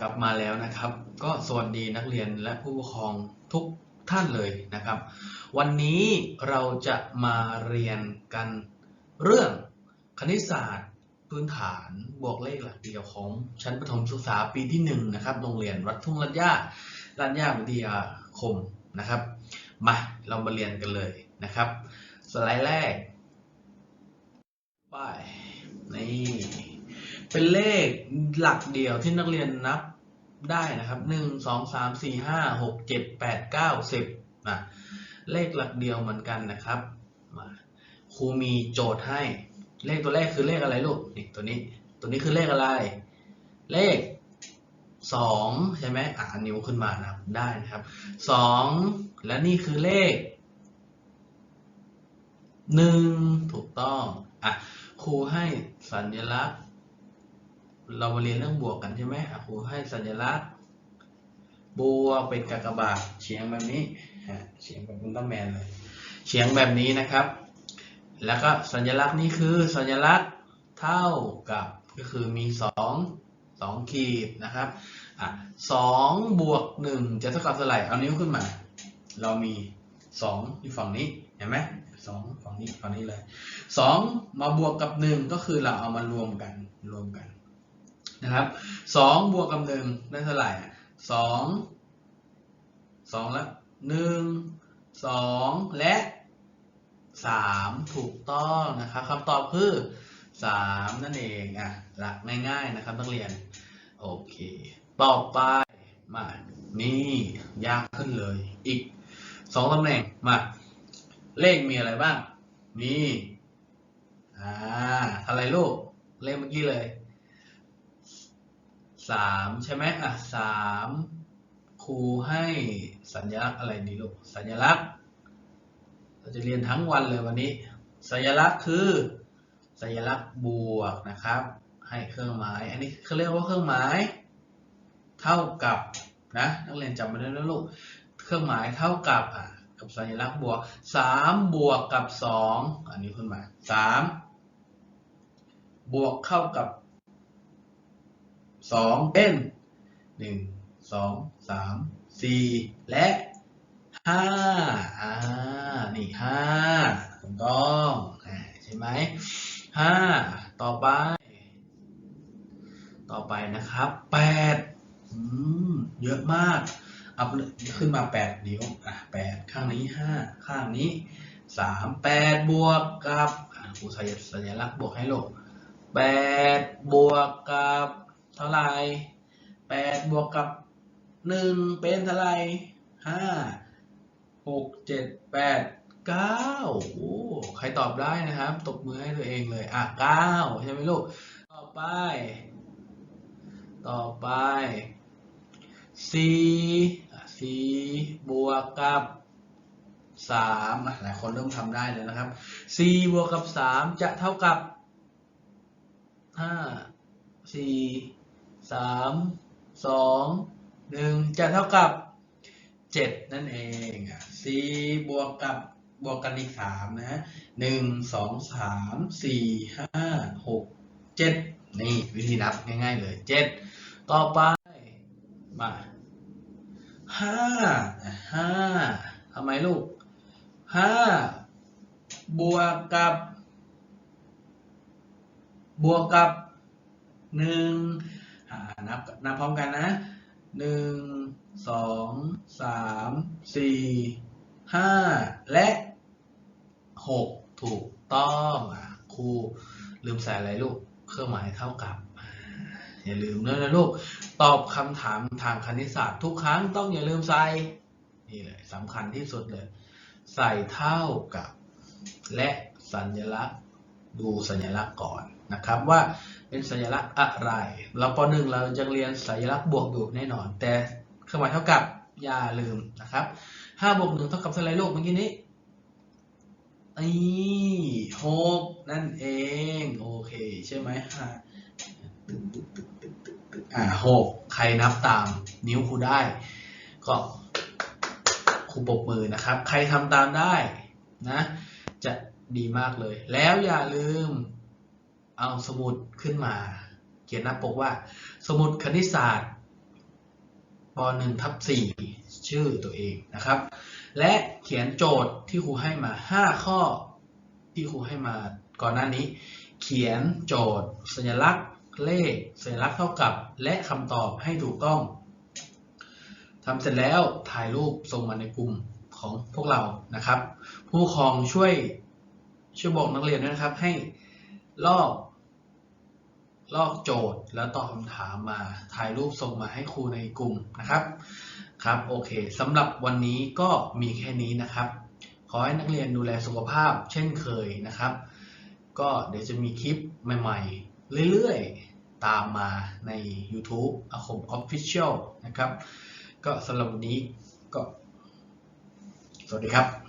กลับมาแล้วนะครับ ก็สวัสดีนักเรียนและผู้ปกครองทุกท่านเลยนะครับ วันนี้เราจะมาเรียนกันเรื่องคณิตศาสตร์พื้นฐานบวกเลขหลักเดียวของชั้นประถมศึกษาปีที่หนึ่งนะครับโรงเรียนวัดทุ่งรัญญารัญญาวิทยาคมนะครับ มาเรามาเรียนกันเลยนะครับ สไลด์แรกไปนี่ เป็นเลขหลักเดียวที่นักเรียนนับได้นะครับหนึ่งสองสามสี่ห้าหกเจ็ดแปดเก้าสิบนะเลขหลักเดียวเหมือนกันนะครับมาครูมีโจทย์ให้ เลขตัวแรกคือเลขอะไรลูกนี่ตัวนี้ ตัวนี้คือเลขอะไร เลขสองใช่ไหมอ่านิ้วขึ้นมานะครับได้นะครับสองและนี่คือเลขหนึ่งถูกต้องอะครูให้สัญลักษณ์ เรามาเรียนเรื่องบวกกันใช่ไหมครูให้สัญลักษณ์ บวกเป็นกากบาทเฉียงแบบนี้ฮะเฉียงแบบอุลตร้าแมนเลยเฉียงแบบนี้นะครับ แล้วก็สัญลักษณ์นี้คือสัญลักษณ์เท่ากับก็คือมีสองสองขีดนะครับอะสองบวกหนึ่งจะเท่ากับเท่าไหร่เอานิ้วขึ้นมา เรามีสองอยู่ฝั่งนี้เห็นไหมสองฝั่งนี้ฝั่งนี้เลยสองมาบวกกับหนึ่งก็คือเราเอามารวมกันรวมกัน นะครับสองบวกกับหนึ่งได้เท่าไหร่สองสองแล้วหนึ่งสองและสามถูกต้องนะครับคำตอบคือสามนั่นเองอะหลักง่ายๆนะครับนักเรียน โอเค ต่อไปมานี่ยากขึ้นเลยอีกสองตำแหน่งมาเลขมีอะไรบ้าง มีอ่าอะไรลูก เลขเมื่อกี้เลย สามใช่ไหมอะสามครูให้สัญลักษณ์อะไรดีลูกสัญลักษณ์เราจะเรียนทั้งวันเลยวันนี้ สัญลักษณ์คือ สัญลักษณ์บวกนะครับ ให้เครื่องหมาย อันนี้เขาเรียกว่าเครื่องหมาย เท่ากับนะนักเรียนจำม่ได้แล้วลูกเครื่องหมายเท่ากับอะกับสัญลักษณ์บวกสามบวกกับสองอันนี้เครื่องหมายสามบวกเข้ากับ สองเป็นหนึ่งสองสามสี่และห้าอ่านี่ห้าถูกต้องใช่ไหมห้าต่อไป ต่อไปนะครับแปดอืมเยอะมากเอาขึ้นมาแปดนิ้วอะแปดข้างนี้ห้าข้างนี้สามแปดบวกกับอะครูใส่สัญลักษณ์บวกให้โลกแปดบวกกับ เท่าไหร่แปดบวกกับหนึ่งเป็นเท่าไหร่ห้าหกเจ็ดแปดเก้าโอ้ใครตอบได้นะครับ ตบมือให้ตัวเองเลย อะเก้าใช่ไหมลูก ต่อไป ต่อไปสี่สี่บวกกับสามหลายคนเริ่มทำได้แล้วนะครับสี่บวกกับสามจะเท่ากับห้าสี่ สามสองหนึ่งจะเท่ากับเจ็ดนั่นเองอะสี่บวกกับบวกกันอีกสามนะฮะหนึ่งสองสามสี่ห้าหกเจ็ดนี่วิธีนับง่ายๆเลยเจ็ดต่อไป มาห้าห้าทำไมลูกห้าบวกกับบวกกับหนึ่ง นับนับพร้อมกันนะหนึ่งสองสามสี่ห้าและหกถูกต้องครูลืมใส่อะไรลูกเครื่องหมายเท่ากับ อย่าลืมด้วยนะลูกตอบคำถามทางคณิตศาสตร์ทุกครั้งต้องอย่าลืมใส่นี่เลยสำคัญที่สุดเลย ใส่เท่ากับ และสัญลักษณ์ดูสัญลักษณ์ก่อนนะครับว่า เป็นสัญลักษณ์อะไร เราปหนึ่งเราจะเรียนสัญลักษณ์บวกอยู่แน่นอน แต่เครื่องหมายเท่ากับอย่าลืมนะครับห้าบวกหนึ่งเท่ากับเท่าไหรลูกเมื่อกี้นี้นี่หกนั่นเอง โอเค ใช่ไหมห้าอ่าหกใครนับตามนิ้วครูได้ ก็ครูปรบมือนะครับ ใครทำตามได้นะ จะดีมากเลย แล้วอย่าลืม เอาสมุดขึ้นมา เขียนหน้าปกว่า สมุดคณิตศาสตร์ป .1 ทับ4ชื่อตัวเองนะครับ และเขียนโจทย์ที่ครูให้มา 5 ข้อที่ครูให้มาก่อนหน้านี้ เขียนโจทย์ สัญลักษณ์เลข สัญลักษณ์เท่ากับ และคำตอบให้ถูกต้องทำเสร็จแล้วถ่ายรูปส่งมาในกลุ่มของพวกเรานะครับ ผู้ปกครองช่วยช่วยบอกนักเรียนด้วยนะครับให้ ลอก ลอกโจทย์แล้วตอบคำถามมาถ่ายรูปส่งมาให้ครูในกลุ่มนะครับ ครับ โอเคสำหรับวันนี้ก็มีแค่นี้นะครับ ขอให้นักเรียนดูแลสุขภาพเช่นเคยนะครับ ก็เดี๋ยวจะมีคลิปใหม่ๆ เรื่อยๆ ตามมาใน YouTube อาคม Official นะครับ ก็สำหรับวันนี้ก็ สวัสดีครับ